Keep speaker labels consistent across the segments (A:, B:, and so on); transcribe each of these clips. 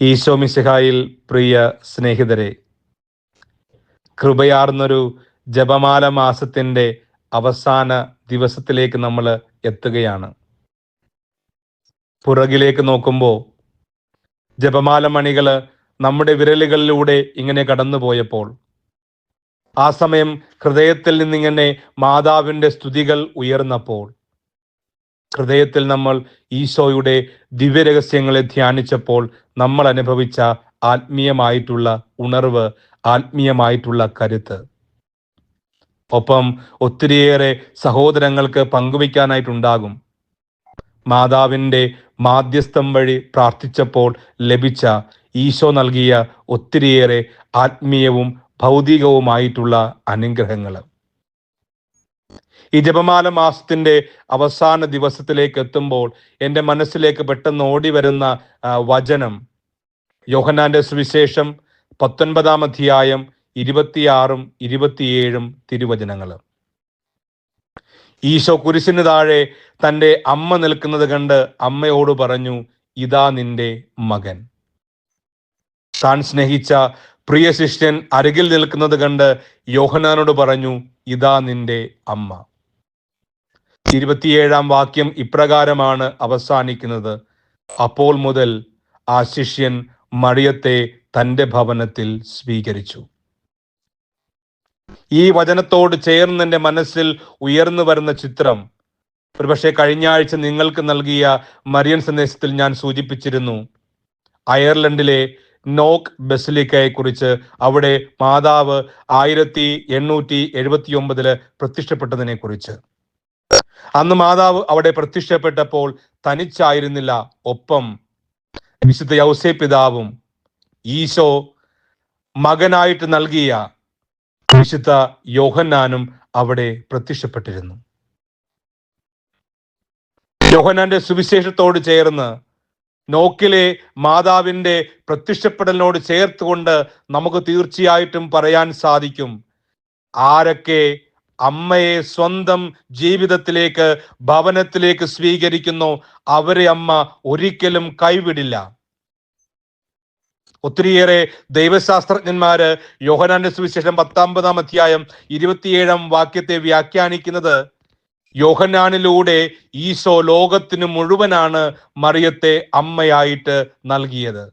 A: ഈശോ മിശിഹായിൽ പ്രിയ സ്നേഹിതരെ കൃപയാർന്നൊരു ജപമാല മാസത്തിന്റെ അവസാന ദിവസത്തിലേക്ക് നമ്മൾ എത്തുകയാണ്. പുറകിലേക്ക് നോക്കുമ്പോൾ ജപമാല മണികൾ നമ്മുടെ വിരലുകളിലൂടെ ഇങ്ങനെ കടന്നുപോയപ്പോൾ ആ സമയം ഹൃദയത്തിൽ നിന്നിങ്ങനെ മാതാവിന്റെ സ്തുതികൾ ഉയർന്നപ്പോൾ ഹൃദയത്തിൽ നമ്മൾ ഈശോയുടെ ദിവ്യരഹസ്യങ്ങളെ ധ്യാനിച്ചപ്പോൾ നമ്മൾ അനുഭവിച്ച ആത്മീയമായിട്ടുള്ള ഉണർവ് ആത്മീയമായിട്ടുള്ള കരുത്ത്. ഒപ്പം ഒത്തിരിയേറെ സഹോദരങ്ങൾക്ക് പങ്കുവയ്ക്കാനായിട്ടുണ്ടാകും. മാതാവിന്റെ മാധ്യസ്ഥം വഴി പ്രാർത്ഥിച്ചപ്പോൾ ലഭിച്ച ഈശോ നൽകിയ ഒത്തിരിയേറെ ആത്മീയവും ഭൗതികവുമായിട്ടുള്ള അനുഗ്രഹങ്ങൾ ഈ ജപമാല മാസത്തിന്റെ അവസാന ദിവസത്തിലേക്ക് എത്തുമ്പോൾ എന്റെ മനസ്സിലേക്ക് പെട്ടെന്ന് ഓടി വരുന്ന വചനം. യോഹനാന്റെ സുവിശേഷം പത്തൊൻപതാം അധ്യായം ഇരുപത്തിയാറും ഇരുപത്തിയേഴും തിരുവചനങ്ങൾ. ഈശോ കുരിശിന് താഴെ തന്റെ അമ്മ നിൽക്കുന്നത് കണ്ട് അമ്മയോട് പറഞ്ഞു ഇതാ നിന്റെ മകൻ. താൻ സ്നേഹിച്ച പ്രിയ ശിഷ്യൻ അരികിൽ നിൽക്കുന്നത് കണ്ട് യോഹനാനോട് പറഞ്ഞു ഇതാ നിന്റെ അമ്മ. ഇരുപത്തിയേഴാം വാക്യം ഇപ്രകാരമാണ് അവസാനിക്കുന്നത്. അപ്പോൾ മുതൽ ആ ശിഷ്യൻ മറിയത്തെ തന്റെ ഭവനത്തിൽ സ്വീകരിച്ചു. ഈ വചനത്തോട് ചേർന്ന് എന്റെ മനസ്സിൽ ഉയർന്നു വരുന്ന ചിത്രം ഒരുപക്ഷെ കഴിഞ്ഞ ആഴ്ച നിങ്ങൾക്ക് നൽകിയ മരിയൻ സന്ദേശത്തിൽ ഞാൻ സൂചിപ്പിച്ചിരുന്നു അയർലൻഡിലെ നോക്ക് ബസിലിക്കയെ കുറിച്ച് അവിടെ മാതാവ് ആയിരത്തി എണ്ണൂറ്റി എഴുപത്തി ഒമ്പതിൽ പ്രത്യക്ഷപ്പെട്ടതിനെ കുറിച്ച് അന്ന് മാതാവ് അവിടെ പ്രത്യക്ഷപ്പെട്ടപ്പോൾ തനിച്ചായിരുന്നില്ല ഒപ്പം. വിശുദ്ധ യൗസേ പിതാവും ഈശോ മകനായിട്ട് നൽകിയ വിശുദ്ധ യോഹന്നാനും അവിടെ പ്രത്യക്ഷപ്പെട്ടിരുന്നു. യോഹന്നാന്റെ സുവിശേഷത്തോട് ചേർന്ന് നോക്കിലെ മാതാവിന്റെ പ്രത്യക്ഷപ്പെടലിനോട് ചേർത്തുകൊണ്ട് നമുക്ക് തീർച്ചയായിട്ടും പറയാൻ സാധിക്കും. ആരൊക്കെ അമ്മയെ സ്വന്തം ജീവിതത്തിലേക്ക് ഭവനത്തിലേക്ക് സ്വീകരിക്കുന്നു അവരെ അമ്മ ഒരിക്കലും കൈവിടില്ല. ഒത്തിരിയേറെ ദൈവശാസ്ത്രജ്ഞന്മാര് യോഹനാന്റെ സുവിശേഷം പത്താമ്പതാം അധ്യായം ഇരുപത്തിയേഴാം വാക്യത്തെ വ്യാഖ്യാനിക്കുന്നത് യോഹനാനിലൂടെ ഈശോ ലോകത്തിന് മുഴുവനാണ് മറിയത്തെ അമ്മയായിട്ട് നൽകിയത്.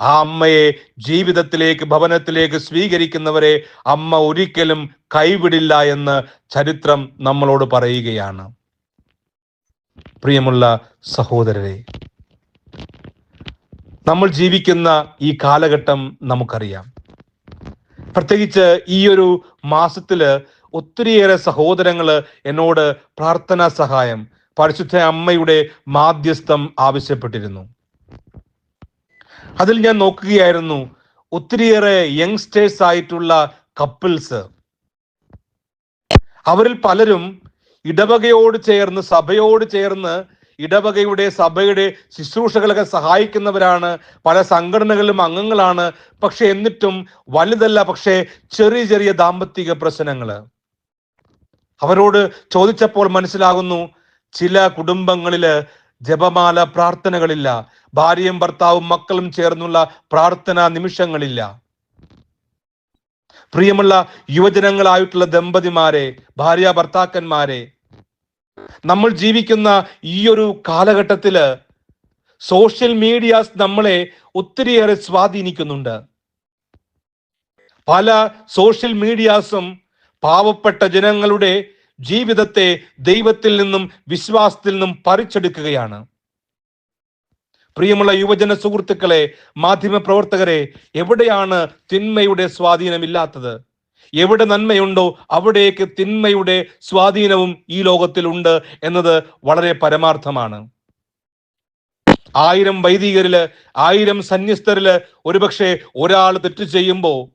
A: ആ അമ്മയെ ജീവിതത്തിലേക്ക് ഭവനത്തിലേക്ക് സ്വീകരിക്കുന്നവരെ അമ്മ ഒരിക്കലും കൈവിടില്ല എന്ന് ചരിത്രം നമ്മളോട് പറയുകയാണ്. പ്രിയമുള്ള സഹോദരരെ നമ്മൾ ജീവിക്കുന്ന ഈ കാലഘട്ടം നമുക്കറിയാം. പ്രത്യേകിച്ച് ഈ ഒരു മാസത്തിൽ ഒത്തിരിയേറെ സഹോദരങ്ങൾ എന്നോട് പ്രാർത്ഥനാ സഹായം പരിശുദ്ധ അമ്മയുടെ മാധ്യസ്ഥം ആവശ്യപ്പെട്ടിരുന്നു. അതിൽ ഞാൻ നോക്കുകയായിരുന്നു ഒത്തിരിയേറെ യങ്സ്റ്റേഴ്സ് ആയിട്ടുള്ള കപ്പിൾസ് അവരിൽ പലരും ഇടവകയോട് ചേർന്ന് സഭയോട് ചേർന്ന് ഇടവകയുടെ സഭയുടെ ശുശ്രൂഷകളൊക്കെ സഹായിക്കുന്നവരാണ് പല സംഘടനകളിലും അംഗങ്ങളാണ്. പക്ഷെ എന്നിട്ടും വലുതല്ല പക്ഷേ ചെറിയ ചെറിയ ദാമ്പത്തിക പ്രശ്നങ്ങൾ. അവരോട് ചോദിച്ചപ്പോൾ മനസ്സിലാകുന്നു ചില കുടുംബങ്ങളിൽ ജപമാല പ്രാർത്ഥനകളില്ല ഭാര്യയും ഭർത്താവും മക്കളും ചേർന്നുള്ള പ്രാർത്ഥനാ നിമിഷങ്ങളില്ല. പ്രിയമുള്ള യുവജനങ്ങളായിട്ടുള്ള ദമ്പതിമാരെ ഭാര്യ ഭർത്താക്കന്മാരെ നമ്മൾ ജീവിക്കുന്ന ഈ ഒരു കാലഘട്ടത്തിൽ സോഷ്യൽ മീഡിയാസ് നമ്മളെ ഒത്തിരിയേറെ സ്വാധീനിക്കുന്നുണ്ട്. പല സോഷ്യൽ മീഡിയാസും പാവപ്പെട്ട ജനങ്ങളുടെ ജീവിതത്തെ ദൈവത്തിൽ നിന്നും വിശ്വാസത്തിൽ നിന്നും പറിച്ചെടുക്കുകയാണ്. പ്രിയമുള്ള യുവജന സുഹൃത്തുക്കളെ മാധ്യമ പ്രവർത്തകരെ എവിടെയാണ് തിന്മയുടെ സ്വാധീനമില്ലാത്തത് എവിടെ നന്മയുണ്ടോ അവിടേക്ക് തിന്മയുടെ സ്വാധീനവും ഈ ലോകത്തിലുണ്ട് എന്നത് വളരെ പരമാർത്ഥമാണ്. ആയിരം വൈദികരിൽ ആയിരം സന്യസ്തരിൽ ഒരുപക്ഷെ ഒരാൾ തെറ്റ് ചെയ്യുമ്പോ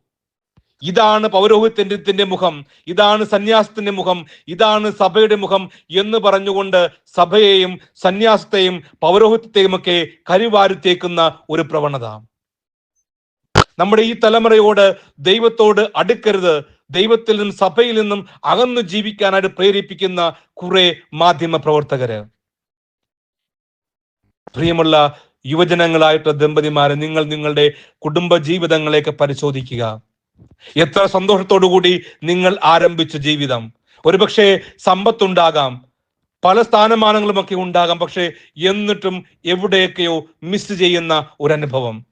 A: ഇതാണ് പൗരോഹിത്യത്തിന്റെ മുഖം ഇതാണ് സന്യാസത്തിന്റെ മുഖം ഇതാണ് സഭയുടെ മുഖം എന്ന് പറഞ്ഞുകൊണ്ട് സഭയെയും സന്യാസത്തെയും പൗരോഹിത്യത്തെയും ഒക്കെ കരിവാരിത്തേക്കുന്ന ഒരു പ്രവണത. നമ്മുടെ ഈ തലമുറയോട് ദൈവത്തോട് അടുക്കരുത്. ദൈവത്തിൽ നിന്നും സഭയിൽ നിന്നും അകന്നു ജീവിക്കാനായിട്ട് പ്രേരിപ്പിക്കുന്ന കുറെ മാധ്യമ പ്രവർത്തകര്. പ്രിയമുള്ള യുവജനങ്ങളായിട്ടുള്ള ദമ്പതിമാരെ നിങ്ങൾ നിങ്ങളുടെ കുടുംബ ജീവിതങ്ങളെയൊക്കെ പരിശോധിക്കുക. എത്ര സന്തോഷത്തോടു കൂടി നിങ്ങൾ ആരംഭിച്ച ജീവിതം. ഒരുപക്ഷെ സമ്പത്തുണ്ടാകാം. പല സ്ഥാനമാനങ്ങളുമൊക്കെ ഉണ്ടാകാം പക്ഷെ എന്നിട്ടും എവിടെയൊക്കെയോ മിസ് ചെയ്യുന്ന ഒരു അനുഭവം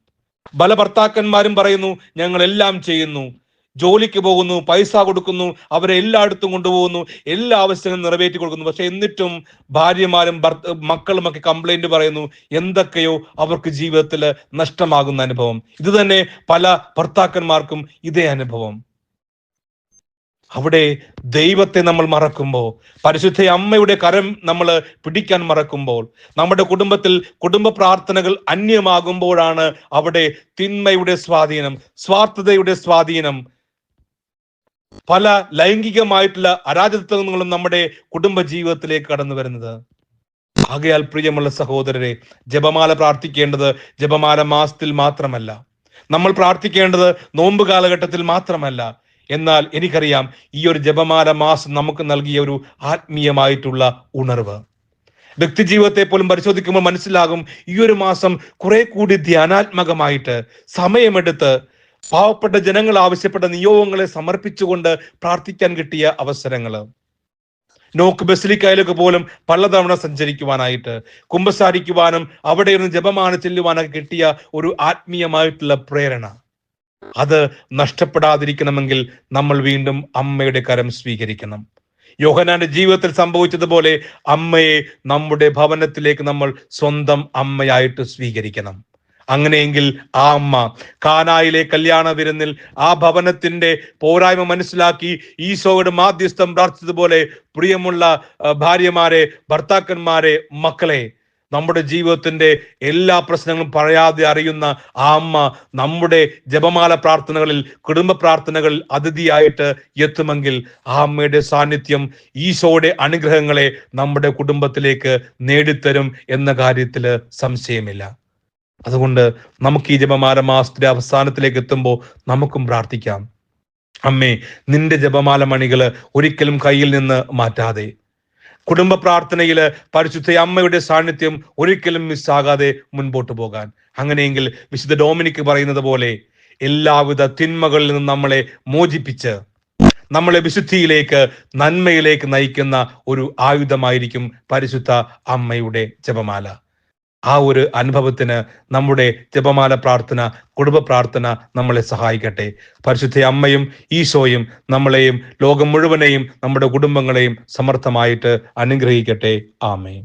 A: പല ഭർത്താക്കന്മാരും പറയുന്നു ഞങ്ങൾ എല്ലാം ചെയ്യുന്നു. ജോലിക്ക് പോകുന്നു പൈസ കൊടുക്കുന്നു അവരെ എല്ലായിടത്തും കൊണ്ടുപോകുന്നു എല്ലാ ആവശ്യങ്ങളും നിറവേറ്റി കൊടുക്കുന്നു. പക്ഷെ എന്നിട്ടും ഭാര്യമാരും ഭർത്ത മക്കളുമൊക്കെ കംപ്ലൈന്റ് പറയുന്നു എന്തൊക്കെയോ അവർക്ക് ജീവിതത്തിൽ നഷ്ടമാകുന്ന അനുഭവം. ഇത് തന്നെ പല ഭർത്താക്കന്മാർക്കും ഇതേ അനുഭവം. അവിടെ ദൈവത്തെ നമ്മൾ മറക്കുമ്പോൾ പരിശുദ്ധ അമ്മയുടെ കരം നമ്മൾ പിടിക്കാൻ മറക്കുമ്പോൾ നമ്മുടെ കുടുംബത്തിൽ കുടുംബ പ്രാർത്ഥനകൾ അന്യമാകുമ്പോഴാണ് അവിടെ തിന്മയുടെ സ്വാധീനം സ്വാർത്ഥതയുടെ സ്വാധീനം പല ലൈംഗികമായിട്ടുള്ള അരാജകത്വങ്ങളും നമ്മുടെ കുടുംബ ജീവിതത്തിലേക്ക് കടന്നു വരുന്നത്. ആകയാൽ പ്രിയമുള്ള സഹോദരരെ ജപമാല പ്രാർത്ഥിക്കേണ്ടത് ജപമാല മാസത്തിൽ മാത്രമല്ല. നമ്മൾ പ്രാർത്ഥിക്കേണ്ടത് നോമ്പ് കാലഘട്ടത്തിൽ മാത്രമല്ല. എന്നാൽ എനിക്കറിയാം ഈ ഒരു ജപമാല മാസം നമുക്ക് നൽകിയ ഒരു ആത്മീയമായിട്ടുള്ള ഉണർവ്. വ്യക്തിജീവിതത്തെ പോലും പരിശോധിക്കുമ്പോൾ മനസ്സിലാകും ഈ ഒരു മാസം കുറെ കൂടി ധ്യാനാത്മകമായിട്ട് സമയമെടുത്ത് പാവപ്പെട്ട ജനങ്ങൾ ആവശ്യപ്പെട്ട നിയോഗങ്ങളെ സമർപ്പിച്ചുകൊണ്ട് പ്രാർത്ഥിക്കാൻ കിട്ടിയ അവസരങ്ങൾ. നോക്ക് ബസിലിക്കയിലൊക്കെ പോലും പലതവണ സഞ്ചരിക്കുവാനായിട്ട് കുമ്പസാരിക്കുവാനും അവിടെ ഇരുന്ന് ജപമാണ് ചെല്ലുവാനൊക്കെ കിട്ടിയ ഒരു ആത്മീയമായിട്ടുള്ള പ്രേരണ. അത് നഷ്ടപ്പെടാതിരിക്കണമെങ്കിൽ നമ്മൾ വീണ്ടും അമ്മയുടെ കരം സ്വീകരിക്കണം. യോഹനാന്റെ ജീവിതത്തിൽ സംഭവിച്ചതുപോലെ അമ്മയെ നമ്മുടെ ഭവനത്തിലേക്ക് നമ്മൾ സ്വന്തം അമ്മയായിട്ട് സ്വീകരിക്കണം. അങ്ങനെയെങ്കിൽ ആ അമ്മ കാനായിലെ കല്യാണ വിരുന്നിൽ ആ ഭവനത്തിന്റെ പോരായ്മ മനസ്സിലാക്കി ഈശോയുടെ മാധ്യസ്ഥം പ്രാർത്ഥിച്ചതുപോലെ പ്രിയമുള്ള ഭാര്യമാരെ ഭർത്താക്കന്മാരെ മക്കളെ നമ്മുടെ ജീവിതത്തിന്റെ എല്ലാ പ്രശ്നങ്ങളും പറയാതെ അറിയുന്ന ആ അമ്മ നമ്മുടെ ജപമാല പ്രാർത്ഥനകളിൽ കുടുംബ പ്രാർത്ഥനകളിൽ അതിഥിയായിട്ട് എത്തുമെങ്കിൽ ആ അമ്മയുടെ സാന്നിധ്യം ഈശോയുടെ അനുഗ്രഹങ്ങളെ നമ്മുടെ കുടുംബത്തിലേക്ക് നേടിത്തരും എന്ന കാര്യത്തിൽ സംശയമില്ല. അതുകൊണ്ട് നമുക്ക് ഈ ജപമാല മാസത്തിന്റെ അവസാനത്തിലേക്ക് എത്തുമ്പോൾ നമുക്കും പ്രാർത്ഥിക്കാം. അമ്മേ നിന്റെ ജപമാല മണികൾ ഒരിക്കലും കയ്യിൽ നിന്ന് മാറ്റാതെ. കുടുംബ പ്രാർത്ഥനയിൽ പരിശുദ്ധ അമ്മയുടെ സാന്നിധ്യം ഒരിക്കലും മിസ്സാകാതെ മുൻപോട്ട് പോകാൻ. അങ്ങനെയെങ്കിൽ വിശുദ്ധ ഡോമിനിക്ക് പറയുന്നത് പോലെ എല്ലാവിധ തിന്മകളിൽ നിന്നും നമ്മളെ മോചിപ്പിച്ച് നമ്മളെ വിശുദ്ധിയിലേക്ക് നന്മയിലേക്ക് നയിക്കുന്ന ഒരു ആയുധമായിരിക്കും പരിശുദ്ധ അമ്മയുടെ ജപമാല. ആ ഒരു അനുഭവത്തിന് നമ്മുടെ ജപമാല പ്രാർത്ഥന കുടുംബ പ്രാർത്ഥന നമ്മളെ സഹായിക്കട്ടെ. പരിശുദ്ധ അമ്മയും ഈശോയും നമ്മളെയും ലോകം മുഴുവനെയും നമ്മുടെ കുടുംബങ്ങളെയും സമർത്ഥമായിട്ട് അനുഗ്രഹിക്കട്ടെ. ആമേ